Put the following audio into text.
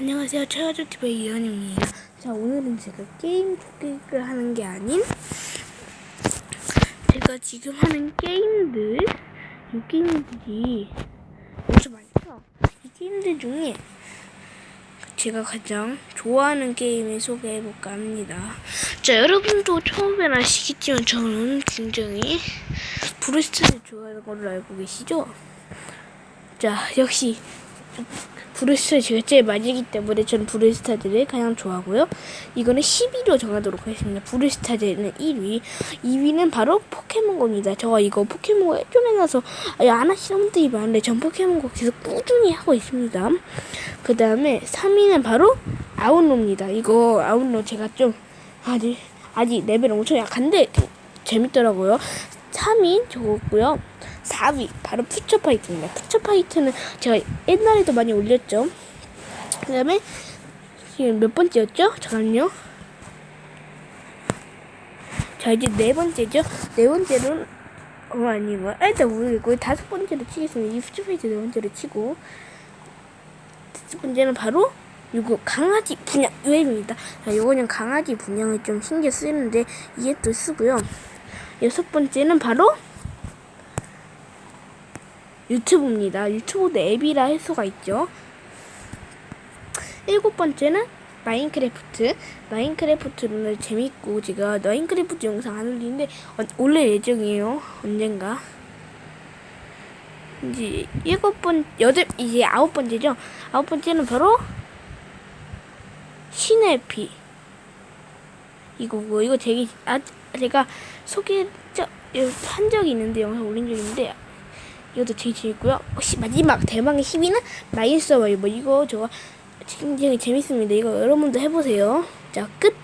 안녕하세요. 최가족TV의 이현입니다. 자, 오늘은 제가 게임 토픽을 하는 게 아닌 제가 지금 하는 게임들 이 게임들이 엄청 많죠? 이 게임들 중에 제가 가장 좋아하는 게임을 소개해볼까 합니다. 자, 여러분도 처음엔 아시겠지만 저는 굉장히 브레스트를 좋아하는 걸로 알고 계시죠? 자, 역시 브루스타 제가 제일 많이기 때문에 저는 브루스타들을 가장 좋아하고요. 이거는 10위로 정하도록 하겠습니다. 브루스타들은 1위, 2위는 바로 포켓몬고입니다. 저가 이거 포켓몬고 예전에 나서 안 하시는 분들이 많은데 전 포켓몬고 계속 꾸준히 하고 있습니다. 그 다음에 3위는 바로 아웃로입니다. 이거 아웃로 제가 좀 아직 아직 레벨 엄청 약한데 재밌더라고요. 3위 저거고요. 4위 바로 푸처파이트입니다. 푸처파이트는 제가 옛날에도 많이 올렸죠. 그 다음에 지금 몇 번째였죠? 잠깐만요. 자 이제 네 번째죠. 네 번째는 어 아니고 일단 모르겠고 다섯 번째로 치겠습니다. 이 푸처파이트 네 번째로 치고 다섯 번째는 바로 이거 강아지 분양 유행입니다. 자, 이거는 강아지 분양을 좀 신경 쓰는데 이게 또 쓰고요. 여섯 번째는 바로 유튜브입니다. 유튜브도 앱이라 할 수가 있죠. 일곱 번째는 마인크래프트. 마인크래프트는 재밌고 제가 마인크래프트 영상 안 올리는데 어, 올릴 예정이에요. 언젠가. 이제 일곱 번 여덟 이제 아홉 번째죠. 아홉 번째는 바로 신의 피. 이거고 이거 되게 아 제가 소개 한 적이 있는데 영상 올린 적이 있는데 이것도 되게 재밌고요. 혹시 마지막 대망의 10위는 마인 서바이버 이거 저거 굉장히 재밌습니다. 이거 여러분도 해보세요. 자 끝.